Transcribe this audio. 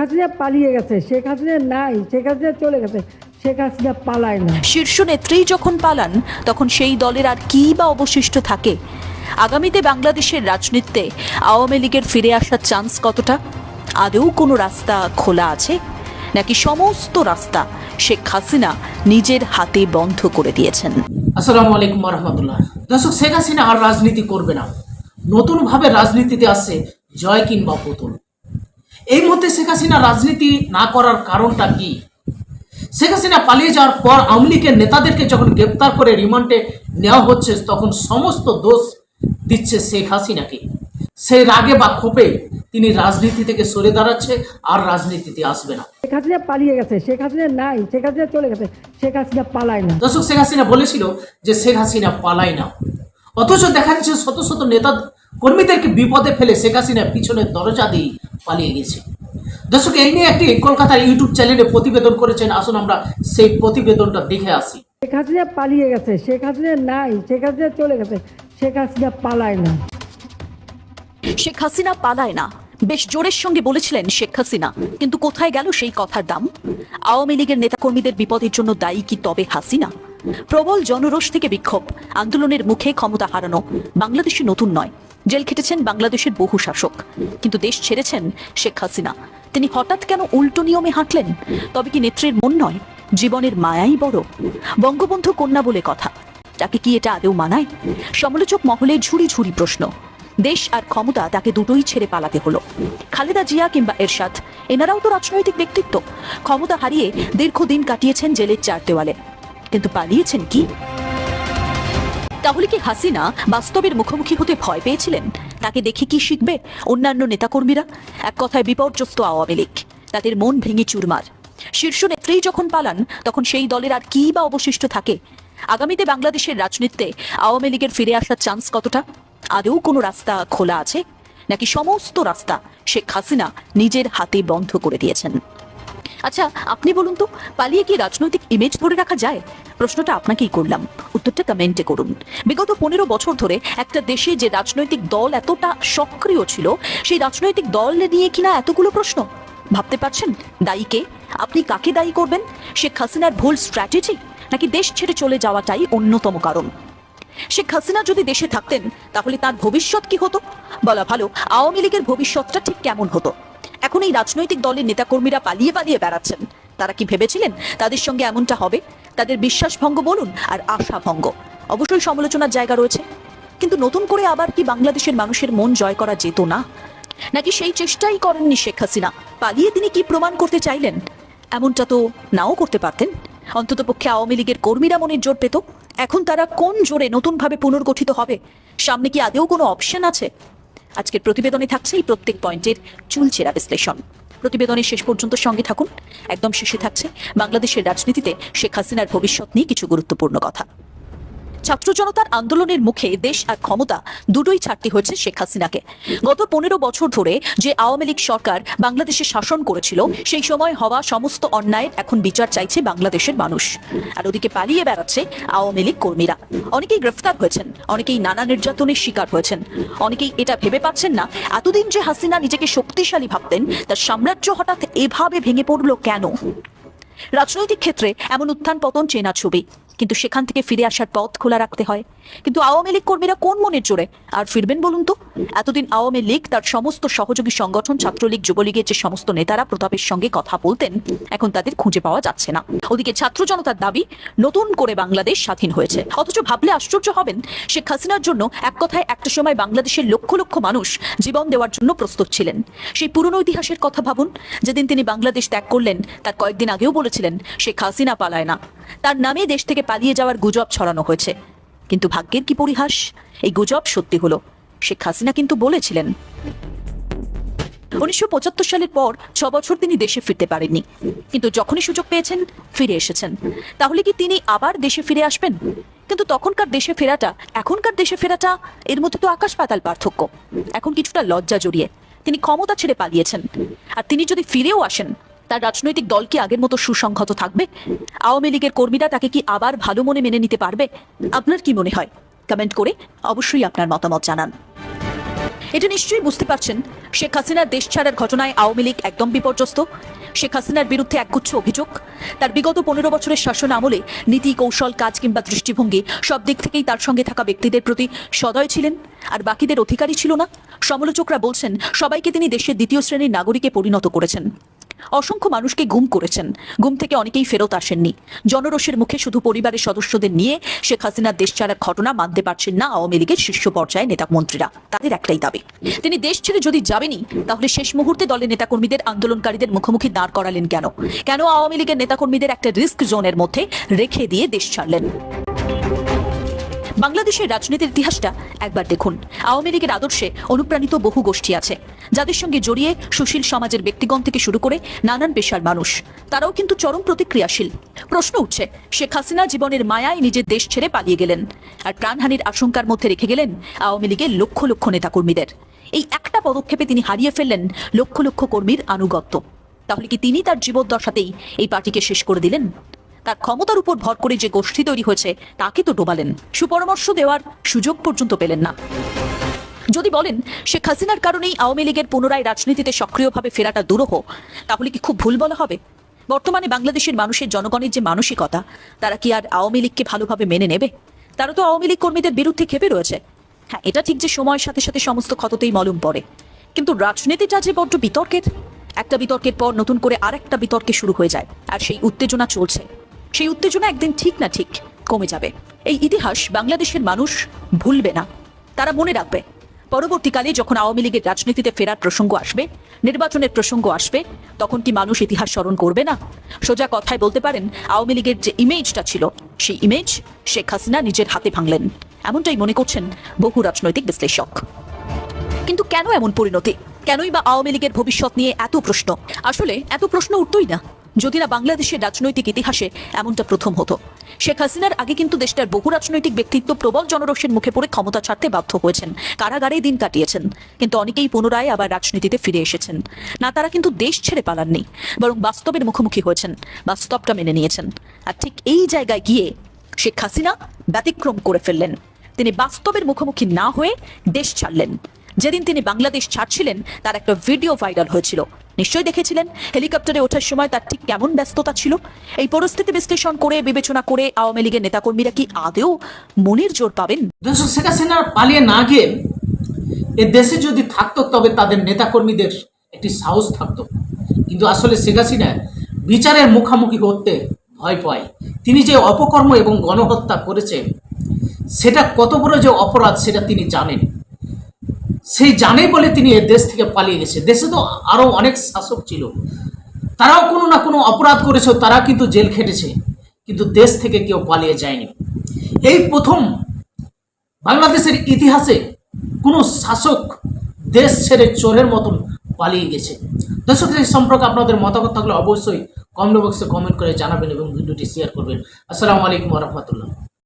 হাসিনা পালিয়ে গেছে শেখ হাসিনা নাই শেখ হাসিনা চলে গেছে শেখ হাসিনা পালায় না। শীর্ষ নেত্রী যখন পালান তখন সেই দলের আর কি বা অবশিষ্ট থাকে? আগামীতে বাংলাদেশের রাজনীতিতে আওয়ামী লীগের ফিরে আসার চান্স কতটা? আদৌ কোনো রাস্তা খোলা আছে? নাকি সমস্ত রাস্তা শেখ হাসিনা নিজের হাতে বন্ধ করে দিয়েছেন? আসসালামু আলাইকুম রহমতুল্লাহ দর্শক শেখ হাসিনা আর রাজনীতি করবে না। নতুনভাবে রাজনীতিতে আসছে জয় কিংবা পুতুল এই মুহূর্তে শেখ হাসিনা রাজনীতি না করার কারণটা কি? শেখ হাসিনা পালিয়ে যাওয়ার পর আওয়ামী লীগের নেতাদেরকে যখন গ্রেপ্তার করে রিমান্ডে নেওয়া হচ্ছে তখন সমস্ত দোষ দিচ্ছে শেখ হাসিনাকে। সেই রাগে বা ক্ষোভে তিনি রাজনীতি থেকে সরে দাঁড়াচ্ছে আর রাজনীতিতে আসবে না। শেখ হাসিনা পালিয়ে গেছে শেখ হাসিনা নাই শেখ হাসিনা চলে গেছে শেখ হাসিনা পালায় না। দর্শক শেখ হাসিনা বলেছিল যে শেখ হাসিনা পালায় না। অথচ দেখা যাচ্ছে শত শত নেতা কর্মীদেরকে বিপদে ফেলে শেখ হাসিনা পিছনের দরজা দিয়ে পালিয়ে গেছে। দর্শক এই নিয়ে একটি কলকাতার ইউটিউব চ্যানেলে প্রতিবেদন করেছেন। আসুন আমরা সেই প্রতিবেদনটা দেখে আসি। শেখ হাসিনা পালিয়ে গেছে। শেখ হাসিনা নাই। শেখ হাসিনা চলে গেছে। শেখ হাসিনা পালায় না। শেখ হাসিনা পালায় না। বেশ জোরের সঙ্গে বলেছিলেন শেখ হাসিনা। কিন্তু কোথায় গেল সেই কথার দাম? আওয়ামী লীগের নেতাকর্মীদের বিপদের জন্য দায়ী কি তবে হাসিনা? প্রবল জনরোষ থেকে বিক্ষোভ। আন্দোলনের মুখে ক্ষমতা হারানো বাংলাদেশে নতুন নয়। জেল খেটেছেন বাংলাদেশের বহু শাসক। কিন্তু দেশ ছেড়েছেন শেখ হাসিনা। তিনি হঠাৎ কেন উল্টো নিয়মে হাঁটলেন? তবে কি নেত্রীর মন নয়? জীবনের মায়াই বড়। বঙ্গবন্ধু কন্যা বলে কথা। তাকে কি এটা আদেও মানায়? সমালোচক মহলে ঝুড়ি ঝুড়ি প্রশ্ন। দেশ আর ক্ষমতা তাকে দুটোই ছেড়ে পালাতে হলো। খালেদা জিয়া কিংবা এরশাদ, এনারাও তো রাজনৈতিক ব্যক্তিত্ব। ক্ষমতা হারিয়ে দীর্ঘদিন কাটিয়েছেন জেলের চার দেওয়ালে। কিন্তু পালিয়েছেন কি? তাহলে কি হাসিনা বাস্তবের মুখোমুখি হতে ভয় পেয়েছিলেন? তাকে দেখে কি শিখবে অন্যান্য নেতাকর্মীরা? এক কথায় বিপর্যস্ত আওয়ামী লীগ। তাদের মন ভেঙে চুরমার। শীর্ষ নেত্রী যখন পালান, তখন সেই দলের আর কি বা অবশিষ্ট থাকে? আগামীতে বাংলাদেশের রাজনীতিতে আওয়ামী লীগের ফিরে আসার চান্স কতটা? আদৌ কোনো রাস্তা খোলা আছে? নাকি সমস্ত রাস্তা শেখ হাসিনা নিজের হাতে বন্ধ করে দিয়েছেন? আচ্ছা আপনি বলুন তো, পালিয়ে কি রাজনৈতিক ইমেজ ধরে রাখা যায়? প্রশ্নটা আপনাকেই করলাম। উত্তরটা কমেন্টে করুন। বিগত পনেরো বছর ধরে একটা দেশে যে রাজনৈতিক দল এতটা সক্রিয় ছিল, সেই রাজনৈতিক দল নিয়ে কিনা এতগুলো প্রশ্ন? ভাবতে পারছেন? দায়ী কে? আপনি কাকে দায়ী করবেন? শেখ হাসিনার ভুল স্ট্র্যাটেজি নাকি দেশ ছেড়ে চলে যাওয়াটাই অন্যতম কারণ? শেখ হাসিনা যদি দেশে থাকতেন, তাহলে তার ভবিষ্যৎ কি হতো? বলা ভালো, আওয়ামী লীগের ভবিষ্যৎটা ঠিক কেমন হতো? এখন এই রাজনৈতিক দলের নেতাকর্মীরা পালিয়ে পালিয়ে বেড়াচ্ছেন। তারা কি ভেবেছিলেন তাদের সঙ্গে এমনটা হবে? তাদের বিশ্বাস ভঙ্গ বলুন আর আশা ভঙ্গ। অবশ্যই সমালোচনার জায়গা রয়েছে। কিন্তু নতুন করে আবার কি বাংলাদেশের মানুষের মন জয় করা যেত না? নাকি সেই চেষ্টাই করেননি শেখ হাসিনা? পালিয়ে তিনি কি প্রমাণ করতে চাইলেন? এমনটা তো নাও করতে পারতেন। অন্ততপক্ষে আওয়ামী লীগের কর্মীরা মনের জোর পেত। এখন তারা কোন জোরে নতুনভাবে পুনর্গঠিত হবে? সামনে কি আদেও কোনো অপশন আছে? আজকের প্রতিবেদনে থাকছে এই প্রত্যেক পয়েন্টের চুলচেরা বিশ্লেষণ। প্রতিবেদনের শেষ পর্যন্ত সঙ্গে থাকুন। একদম শেষে থাকছে বাংলাদেশের রাজনীতিতে শেখ হাসিনার ভবিষ্যৎ নিয়ে কিছু গুরুত্বপূর্ণ কথা। ছাত্র জনতার আন্দোলনের মুখে দেশ আর ক্ষমতা দুটোই ছাড়তে হয়েছে শেখ হাসিনাকে। গত পনেরো বছর ধরে যে আওয়ামী লীগ সরকার বাংলাদেশে শাসন করেছিল, সেই সময় হওয়া সমস্ত অন্যায়ের এখন বিচার চাইছে বাংলাদেশের মানুষ। আর ওদিকে পালিয়ে বেড়াচ্ছে আওয়ামী লীগ কর্মীরা। অনেকেই গ্রেফতার হয়েছেন, অনেকেই নানা নির্যাতনের শিকার হয়েছেন। অনেকেই এটা ভেবে পাচ্ছেন না, এতদিন যে হাসিনা নিজেকে শক্তিশালী ভাবতেন, তার সাম্রাজ্য হঠাৎ এভাবে ভেঙে পড়ল কেন? রাজনৈতিক ক্ষেত্রে এমন উত্থান পতন চেনা ছবি। কিন্তু সেখান থেকে ফিরে আসার পথ খোলা রাখতে হয়। কিন্তু আওয়ামী লীগ কর্মীরা কোন মনের জোরে? আর ফিরবেন বলুন তো? এতদিন আওয়ামী লীগ তার সমস্ত সহযোগী সংগঠন, ছাত্রলীগ, যুবলীগের যে সমস্ত নেতারা প্রতাপের সঙ্গে কথা বলতেন, এখন তাদের খুঁজে পাওয়া যাচ্ছে না। ওদিকে ছাত্র জনতার দাবি, নতুন করে বাংলাদেশ স্বাধীন হয়েছে। অথচ ভাবলে আশ্চর্য হবেন, শেখ হাসিনার জন্য এক কথায় একটা সময় বাংলাদেশের লক্ষ লক্ষ মানুষ জীবন দেওয়ার জন্য প্রস্তুত ছিলেন। সেই পুরনো ইতিহাসের কথা ভাবুন, যেদিন তিনি বাংলাদেশ ত্যাগ করলেন, তার কয়েকদিন আগেও বলেছিলেন, শেখ হাসিনা পালায় না। তার নামে দেশ থেকে পালিয়ে যাওয়ার গুজব ছড়ানো হয়েছে। কিন্তু ভাগ্যের কি পরিহাস? এই গুজব সত্যি হলো। শেখ হাসিনা কিন্তু বলেছিলেন, উনিশশো পঁচাত্তর সালের পর ছ বছর তিনি দেশে ফিরতে পারেননি। কিন্তু যখনই সুযোগ পেয়েছেন, ফিরে এসেছেন। তাহলে কি তিনি আবার দেশে ফিরে আসবেন? কিন্তু তখনকার দেশে ফেরাটা, এখনকার দেশে ফেরাটা, এর মধ্যে তো আকাশ পাতাল পার্থক্য। এখন কিছুটা লজ্জা জড়িয়ে তিনি ক্ষমতা ছেড়ে পালিয়েছেন। আর তিনি যদি ফিরেও আসেন তার রাজনৈতিক দল কি আগের মতো সুসংহত থাকবে? আওয়ামী লীগের কর্মীরা তাকে কি আবার ভালো মনে মেনে নিতে পারবে? আপনার কি মনে হয়? কমেন্ট করে অবশ্যই আপনার মতামত জানান। এটা নিশ্চয়ই বুঝতে পারছেন। শেখ হাসিনার দেশ ছাড়ার ঘটনায় আওয়ামী লীগ একদম বিপর্যস্ত। শেখ হাসিনার বিরুদ্ধে একগুচ্ছ অভিযোগ। তার বিগত পনেরো বছরের শাসন আমলে নীতি, কৌশল, কাজ কিংবা দৃষ্টিভঙ্গি সব দিক থেকেই তার সঙ্গে থাকা ব্যক্তিদের প্রতি সদয় ছিলেন। আর বাকিদের অধিকারী ছিল না। সমালোচকরা বলছেন, সবাইকে তিনি দেশের দ্বিতীয় শ্রেণির নাগরিকে পরিণত করেছেন। অসংখ্য মানুষকে গুম করেছেন। গুম থেকে অনেকেই ফেরত আসেননি। জনরোষের মুখে শুধু পরিবারের সদস্যদের নিয়ে শেখ হাসিনার দেশ ছাড়ার ঘটনা মানতে পারছেন না আওয়ামী লীগের শীর্ষ পর্যায়ে নেতা মন্ত্রীরা তাদের একটাই দাবি, তিনি দেশ ছেড়ে যদি যাবেনই, তাহলে শেষ মুহূর্তে দলের নেতাকর্মীদের আন্দোলনকারীদের মুখোমুখি দাঁড় করালেন কেন? কেন আওয়ামী লীগের নেতাকর্মীদের একটা রিস্ক জোনের মধ্যে রেখে দিয়ে দেশ ছাড়লেন? বাংলাদেশের রাজনীতির ইতিহাসটা একবার দেখুন। আওয়ামী লীগের আদর্শে অনুপ্রাণিত বহু গোষ্ঠী আছে, যাদের সঙ্গে জড়িয়ে সুশীল সমাজের ব্যক্তিগণ থেকে শুরু করে নানান পেশার মানুষ। তারাও কিন্তু চরম প্রতিক্রিয়াশীল। প্রশ্ন উঠছে, শেখ হাসিনা জীবনের মায়ায় নিজের দেশ ছেড়ে পালিয়ে গেলেন আর প্রাণহানির আশঙ্কার মধ্যে রেখে গেলেন আওয়ামী লীগের লক্ষ লক্ষ নেতাকর্মীদের। এই একটা পদক্ষেপে তিনি হারিয়ে ফেললেন লক্ষ লক্ষ কর্মীর আনুগত্য। তাহলে কি তিনি তার জীবদ্দশাতেই এই পার্টিকে শেষ করে দিলেন? তার ক্ষমতার উপর ভর করে যে গোষ্ঠী তৈরি হয়েছে, তাকে তো ডোবালেন। সুপরামর্শ দেওয়ার সুযোগ পর্যন্ত পেলেন না। যদি বলেন, শেখ হাসিনার কারণেই আওয়ামী লীগের পুনরায় রাজনীতিতে সক্রিয়ভাবে ফেরাটা দুরূহ, তাহলে কি খুব ভুল বলা হবে? বর্তমানে বাংলাদেশের মানুষের জনগণের যে মানসিকতা, তারা কি আর আওয়ামী লীগকে ভালোভাবে মেনে নেবে? তারা তো আওয়ামী লীগ কর্মীদের বিরুদ্ধে খেপে রয়েছে। হ্যাঁ এটা ঠিক যে সময়ের সাথে সাথে সমস্ত ক্ষততেই মলম পড়ে। কিন্তু রাজনীতিটা যে বড্ড বিতর্কের, একটা বিতর্কের পর নতুন করে আরেকটা বিতর্কে শুরু হয়ে যায়, আর সেই উত্তেজনা চলছে। সেই উত্তেজনা একদিন ঠিক না ঠিক কমে যাবে। এই ইতিহাস বাংলাদেশের মানুষ ভুলবে না। তারা মনে রাখবে, পরবর্তীকালে যখন আওয়ামী লীগের রাজনীতিতে ফেরার প্রসঙ্গ আসবে, নির্বাচনের প্রসঙ্গ আসবে, তখন কি মানুষ ইতিহাস স্মরণ করবে না? সোজা কথায় বলতে পারেন, আওয়ামী লীগের যে ইমেজটা ছিল, সেই ইমেজ শেখ হাসিনা নিজের হাতে ভাঙলেন। এমনটাই মনে করছেন বহু রাজনৈতিক বিশ্লেষক। কিন্তু কেন এমন পরিণতি? কেনই বা আওয়ামী লীগের ভবিষ্যৎ নিয়ে এত প্রশ্ন? আসলে এত প্রশ্ন উঠতই না। যদি না বাংলাদেশের রাজনৈতিক ইতিহাসে এমনটা প্রথম হতো। শেখ হাসিনার আগে কিন্তু দেশটার বহু রাজনৈতিক ব্যক্তিত্ব প্রবল জনরোষের মুখে পড়ে ক্ষমতা ছাড়তে বাধ্য হয়েছেন। কারাগারেই দিন কাটিয়েছেন। কিন্তু অনেকেই পুনরায় আবার রাজনীতিতে ফিরে এসেছেন। না, তারা কিন্তু দেশ ছেড়ে পালাননি, বরং বাস্তবের মুখোমুখি হয়েছেন, বাস্তবটা মেনে নিয়েছেন। আর ঠিক এই জায়গায় গিয়ে শেখ হাসিনা ব্যতিক্রম করে ফেললেন। তিনি বাস্তবের মুখোমুখি না হয়ে দেশ ছাড়লেন। যেদিন তিনি বাংলাদেশ ছাড়ছিলেন, তার একটা ভিডিও ভাইরাল হয়েছিল। নিশ্চয়ই দেখেছিলেন? হেলিকপ্টারে ওঠার সময় তার ঠিক কেমন ব্যস্ততা ছিল? এই পরিস্থিতি বিশ্লেষণ করে, বিবেচনা করে আওয়ামী লীগের নেতাকর্মীরা কি আদেও মনের জোর পাবেন? শেখ হাসিনা পালিয়ে না গিয়ে এ দেশে যদি থাকতো, তবে তাদের নেতাকর্মীদের একটি সাহস থাকতো। কিন্তু আসলে শেখ হাসিনা বিচারের মুখামুখি হতে ভয় পায়। তিনি যে অপকর্ম এবং গণহত্যা করেছেন, সেটা কত বড় যে অপরাধ, সেটা তিনি জানেন। সেই জানে বলে তিনি এ দেশ থেকে পালিয়ে গেছে। দেশে তো আরও অনেক শাসক ছিল। তারাও কোনো না কোনো অপরাধ করেছে, তারা কিন্তু জেল খেটেছে, কিন্তু দেশ থেকে কেউ পালিয়ে যায়নি। এই প্রথম বাংলাদেশের ইতিহাসে কোনো শাসক দেশ ছেড়ে চোরের মতন পালিয়ে গেছে। দর্শক, এই সম্পর্কে আপনাদের মতামত থাকলে অবশ্যই কমেন্ট বক্সে কমেন্ট করে জানাবেন এবং ভিডিওটি শেয়ার করবেন। আসসালামু আলাইকুম রহমতুল্লাহ।